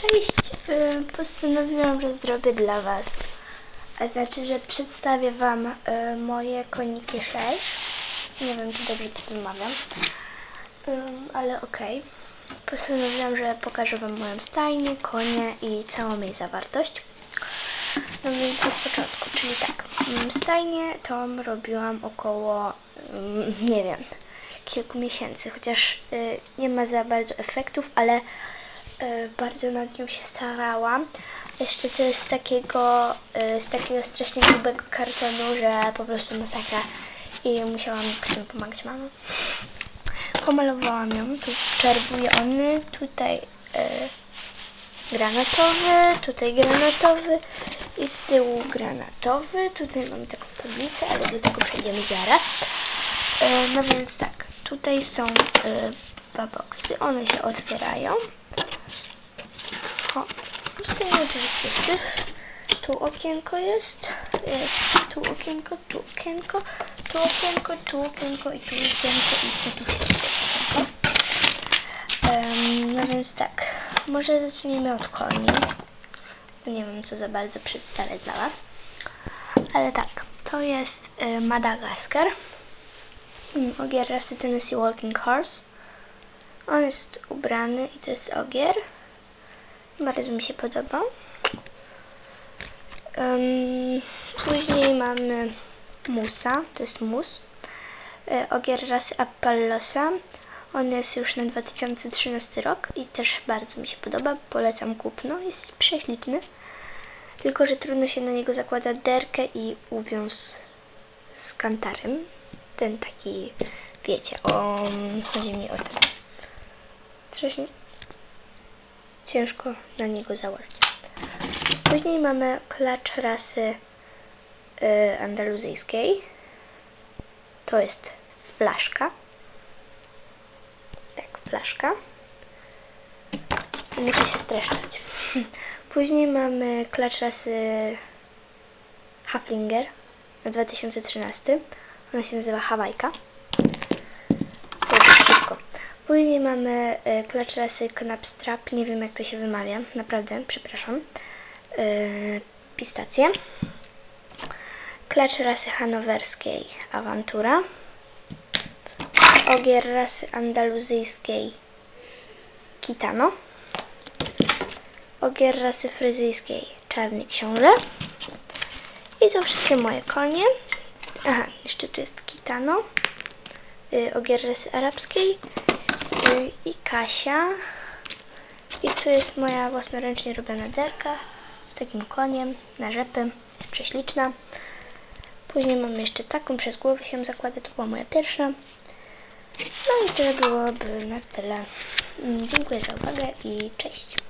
Cześć, y, postanowiłam, że zrobię dla Was, a znaczy, że przedstawię Wam y, moje koniki 6. Nie wiem, czy dobrze to wymawiam, Ym, ale okej. Postanowiłam, że pokażę Wam moją stajnię, konie i całą jej zawartość. No więc od początku, czyli tak, stajnię tą robiłam około, nie wiem, kilku miesięcy, chociaż y, nie ma za bardzo efektów, ale bardzo nad nią się starałam. Jeszcze to jest z takiego, y, z takiego strasznie grubego kartonu, że po prostu masakra i musiałam przy tym pomagać mamie. Pomalowałam ją, tu czerwony, tutaj y, granatowy, tutaj granatowy i z tyłu granatowy. Tutaj mam taką tablicę, ale do tego przejdziemy zaraz. E, No więc tak, tutaj są e, dwa one się otwierają. O, tutaj oczywiście tych. Tu okienko jest, tu okienko, tu okienko, tu okienko, tu okienko i tu okienko i tu okienko. Em, No więc tak, może zacznijmy od koni. Nie wiem, co za bardzo przedstawiać dla Was. Ale tak, to jest y, Madagaskar. Mm, Ogier rasy Tennessee Walking Horse. On jest ubrany i to jest ogier. Bardzo mi się podoba. Ym, później mamy musa, to jest mus. Y, ogier rasy Appalosa. On jest już na 2013 rok i też bardzo mi się podoba. Polecam kupno, jest prześliczny. Tylko, że trudno się na niego zakłada derkę i uwiąz z kantarem. Ten taki, wiecie, o, chodzi mi o ten. Strasznie ciężko na niego założyć. Później mamy klacz rasy y, andaluzyjskiej. To jest flaszka. Tak, flaszka. Muszę się streszczać. Później mamy klacz rasy Haflinger na 2013. Ona się nazywa Hawajka. Później mamy e, klacz rasy Knapstrap. Nie wiem jak to się wymawia. Naprawdę, przepraszam. E, pistacje. Klacz rasy hanowerskiej Awantura. Ogier rasy andaluzyjskiej Kitano. Ogier rasy fryzyjskiej Czarny Książę. I to wszystkie moje konie. Aha, jeszcze tu jest Kitano. Y, ogier rasy arabskiej. Y, I Kasia. I tu jest moja własnoręcznie robiona derka takim koniem na rzepy. Prześliczna. Później mam jeszcze taką, przez głowę się zakłada, to była moja pierwsza. No i to byłoby na tyle. Mm, Dziękuję za uwagę i cześć.